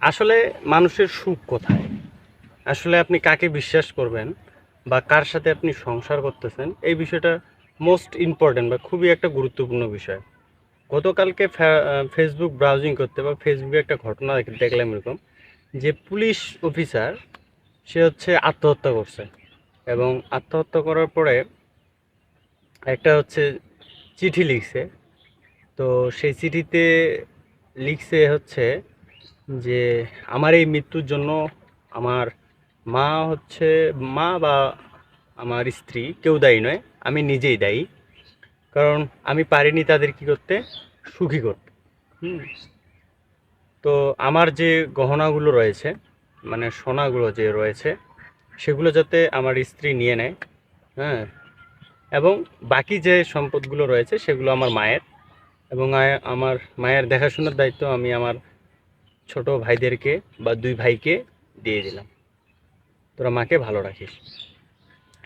আসলে মানুষের সুখ কোথায়? আসলে আপনি কাকে বিশ্বাস করবেন বা কার সাথে আপনি সংসার করতেছেন, এই বিষয়টা মোস্ট ইম্পর্ট্যান্ট বা খুবই একটা গুরুত্বপূর্ণ বিষয়। গতকালকে ফেসবুক ব্রাউজিং করতে বা ফেসবুকে একটা ঘটনা দেখ- দেখলাম এরকম যে পুলিশ অফিসার সে হচ্ছে আত্মহত্যা করছে এবং আত্মহত্যা করার পরে একটা হচ্ছে চিঠি লিখছে। তো সেই চিঠিতে লিখছে হচ্ছে যে আমার এই মৃত্যুর জন্য আমার মা হচ্ছে, মা বা আমার স্ত্রী কেউ দায়ী নয়, আমি নিজেই দায়ী। কারণ আমি পারিনি তাদের কি করতে? সুখী করতে। তো আমার যে গহনাগুলো রয়েছে মানে সোনাগুলো যে রয়েছে, সেগুলো যাতে আমার স্ত্রী নিয়ে নেয় হ্যাঁ। এবং বাকি যে সম্পদগুলো রয়েছে, সেগুলো আমার মায়ের। এবং আমার মায়ের দেখাশোনার দায়িত্ব আমি আমার ছোট ভাইদেরকে বা দুই ভাইকে দিয়ে দিলাম। তোরা মাকে ভালো রাখিস।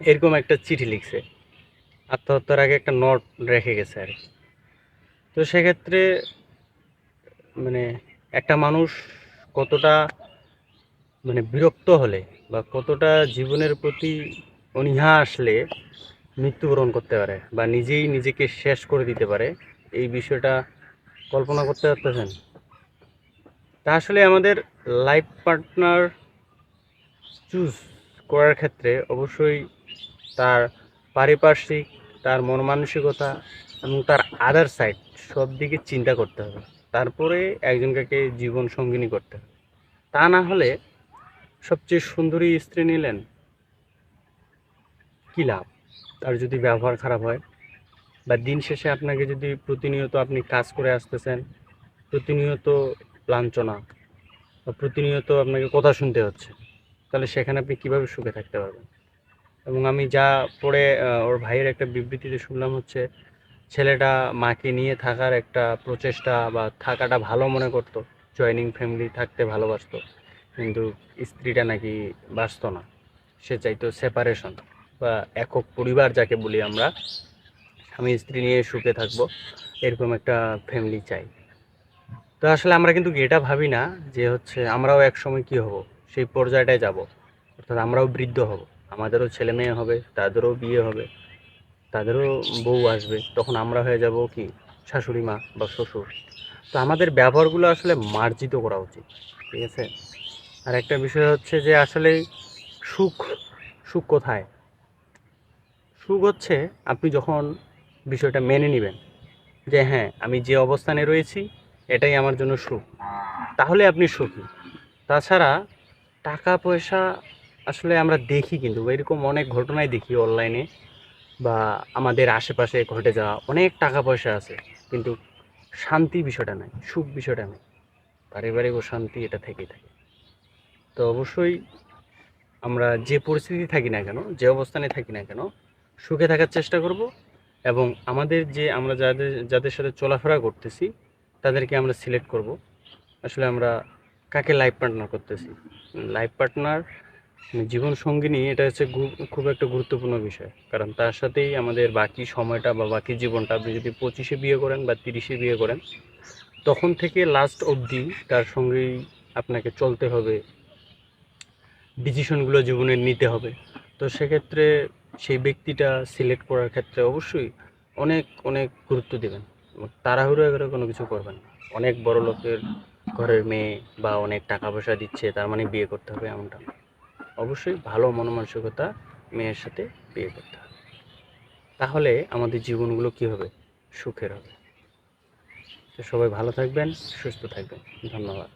এরকম একটা চিঠি লিখছে। আত্মহত্যার আগে একটা নোট রেখে গেছে আর তো সেক্ষেত্রে মানে একটা মানুষ কতটা মানে বিরক্ত হলে বা কতটা জীবনের প্রতি অনীহা আসলে মৃত্যুবরণ করতে পারে বা নিজেই নিজেকে শেষ করে দিতে পারে, এই বিষয়টা কল্পনা করতে পারতেছেন? তা আসলে আমাদের লাইফ পার্টনার চুজ করার ক্ষেত্রে অবশ্যই তার পারিপার্শ্বিক, তার মন মানসিকতা এবং তার আদার সাইড সব দিকে চিন্তা করতে হবে। তারপরে একজনকে জীবন সঙ্গিনী করতে হবে। তা না হলে সবচেয়ে সুন্দরী স্ত্রী নিলেন কী লাভ? তার যদি ব্যবহার খারাপ হয় বা দিন শেষে আপনাকে যদি প্রতিনিয়ত আপনি কাজ করে আসতেছেন, প্রতিনিয়ত লাঞ্ছনা বা প্রতিনিয়ত আপনাকে কথা শুনতে হচ্ছে, তাহলে সেখানে আপনি কীভাবে সুখে থাকতে পারবেন? এবং আমি যা পড়ে ওর ভাইয়ের একটা বিবৃতিতে শুনলাম হচ্ছে, ছেলেটা মাকে নিয়ে থাকার একটা প্রচেষ্টা বা থাকাটা ভালো মনে করতো জয়েনিং ফ্যামিলি থাকতে ভালোবাসতো, কিন্তু স্ত্রীটা নাকি বাসতো না, সে চাইতো সেপারেশন বা একক পরিবার যাকে বলি আমরা, আমি স্ত্রী নিয়ে সুখে থাকব, এরকম একটা ফ্যামিলি চাই। তো আসলে আমরা কিন্তু এটা ভাবি না যে হচ্ছে আমরাও এক সময় কি হব? সেই পর্যায়টায় যাব। অর্থাৎ আমরাও বৃদ্ধ হব। আমাদেরও ছেলে মেয়ে হবে, তাদেরও বিয়ে হবে, তাদেরও বউ আসবে, তখন আমরা হয়ে যাব কি? শাশুড়ি মা বা শ্বশুর। তো আমাদের ব্যবহারগুলো আসলে মার্জিত করা উচিত, ঠিক আছে? আর একটা বিষয় হচ্ছে যে আসলে সুখ সুখ কোথায়? সুখ হচ্ছে আপনি যখন বিষয়টা মেনে নেবেন যে হ্যাঁ আমি যে অবস্থানে রয়েছি এটাই আমার জন্য সুখ। তাহলে আপনি সুখী। তাছাড়া টাকা, পয়সা আসলে আমরা দেখি কিন্তু এরকম অনেক ঘটনাই দেখি অনলাইনে বা আমাদের আশেপাশে ঘটে যাওয়া অনেক টাকা, পয়সা আছে, কিন্তু শান্তি বিষয়টা নাই, সুখ বিষয়টা নেই। পারিবারিক ও শান্তি এটা থেকেই থাকে। তো অবশ্যই আমরা যে পরিস্থিতি থাকি না কেন, যে অবস্থানে থাকি না কেন, সুখে থাকার চেষ্টা করব এবং আমাদের যে আমরা যাদের যাদের সাথে চলাফেরা করতেছি তাদেরকে আমরা সিলেক্ট করব। আসলে আমরা কাকে লাইফ পার্টনার করতেছি? লাইফ পার্টনার জীবন সঙ্গিনী, এটা হচ্ছে খুব একটা গুরুত্বপূর্ণ বিষয়। কারণ তার সাথেই আমাদের বাকি সময়টা বা বাকি জীবনটা আপনি যদি পঁচিশে বিয়ে করেন বা তিরিশে বিয়ে করেন, তখন থেকে লাস্ট অবধি তার সঙ্গেই আপনাকে চলতে হবে। ডিসিশনগুলো জীবনের নিতে হবে। তো সেক্ষেত্রে সেই ব্যক্তিটা সিলেক্ট করার ক্ষেত্রে অবশ্যই অনেক অনেক গুরুত্ব দেবেন। তাড়াহুড়ো করে কোনো কিছু করবেন না। অনেক বড় লোকের ঘরের মেয়ে বা অনেক টাকা পয়সা দিচ্ছে, তার মানে বিয়ে করতে হবে এমনটা। অবশ্যই ভালো মনমানসিকতা মেয়ের সাথে বিয়ে করতে হবে। তাহলে আমাদের জীবনগুলো কী হবে? সুখের হবে। তো সবাই ভালো থাকবেন, সুস্থ থাকবেন। ধন্যবাদ।